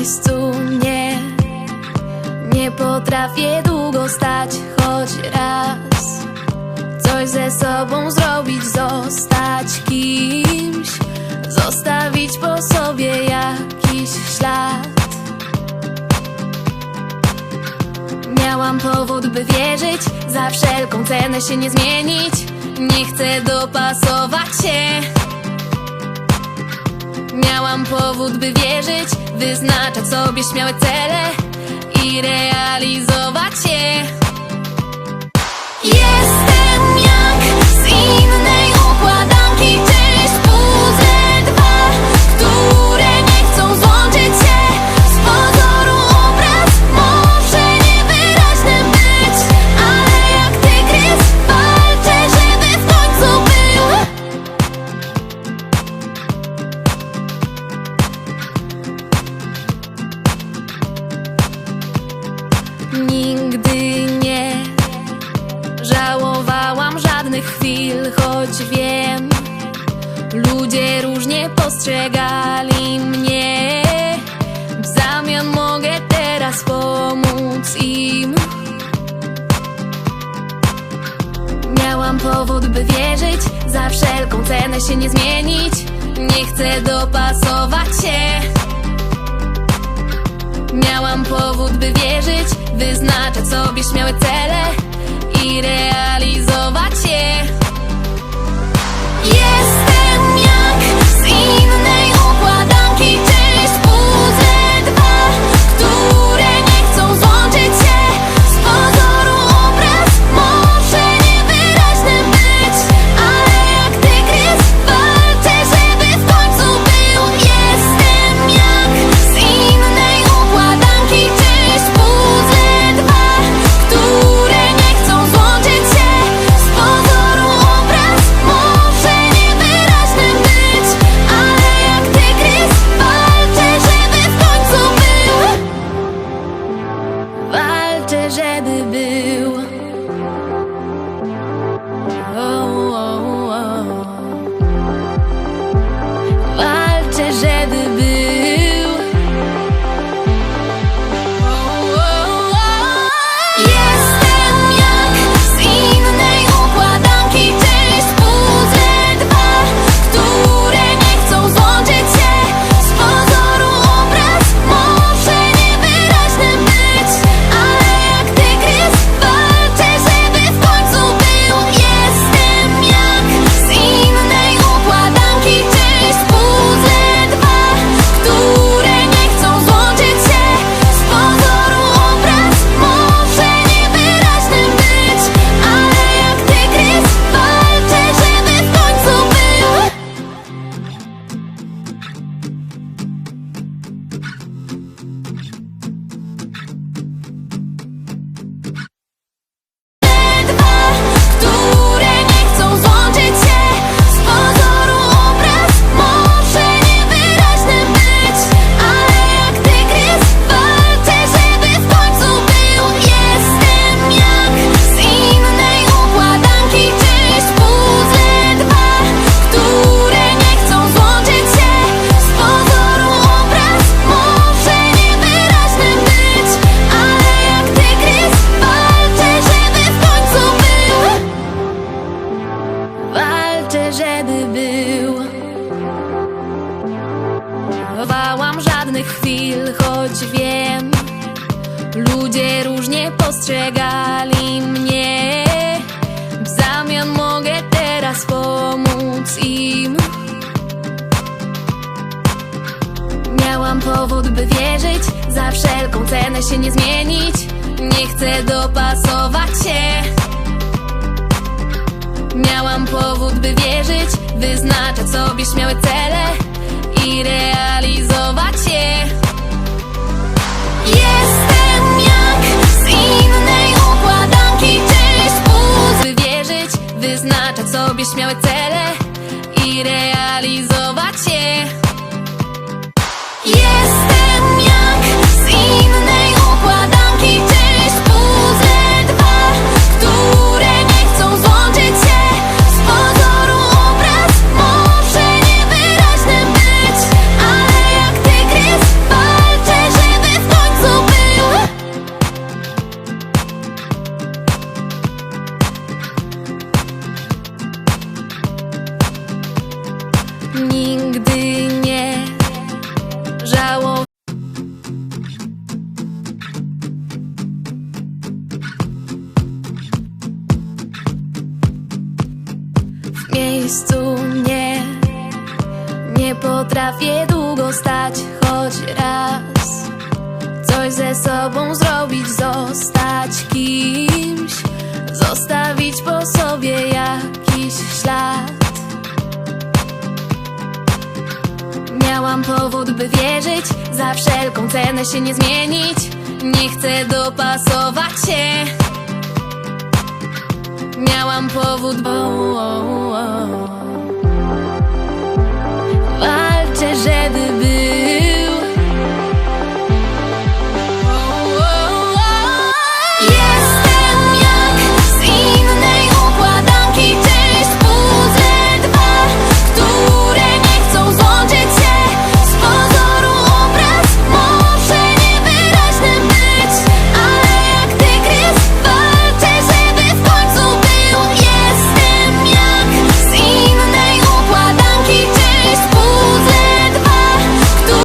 miejscu nie Nie potrafię długo stać choć raz Coś ze sobą zrobić, zostać kimś Zostawić po sobie jakiś ślad. Miałam powód, by wierzyć Za wszelką cenę się nie zmienić Nie chcę dopasować się Miałam powód, by wierzyć Wyznaczać sobie śmiałe cele I realizować je. Jestem chwil, choć wiem, ludzie różnie postrzegali mnie. W zamian mogę teraz pomóc im. Miałam powód, by wierzyć, za wszelką cenę się nie zmienić. Nie chcę dopasować się. Miałam powód, by wierzyć, wyznaczać sobie śmiałe cele i realizować chwil, choć wiem Ludzie różnie postrzegali mnie. W zamian mogę teraz pomóc im. Miałam powód, by wierzyć Za wszelką cenę się nie zmienić. Nie chcę dopasować się. Miałam powód, by wierzyć Wyznaczać sobie śmiałe cele wyznaczać sobie śmiałe cele I realizować je miejscu nie Nie potrafię długo stać choć raz Coś ze sobą zrobić, zostać kimś Zostawić po sobie jakiś ślad. Miałam powód, by wierzyć Za wszelką cenę się nie zmienić. Nie chcę dopasować się. Miałam powód, bo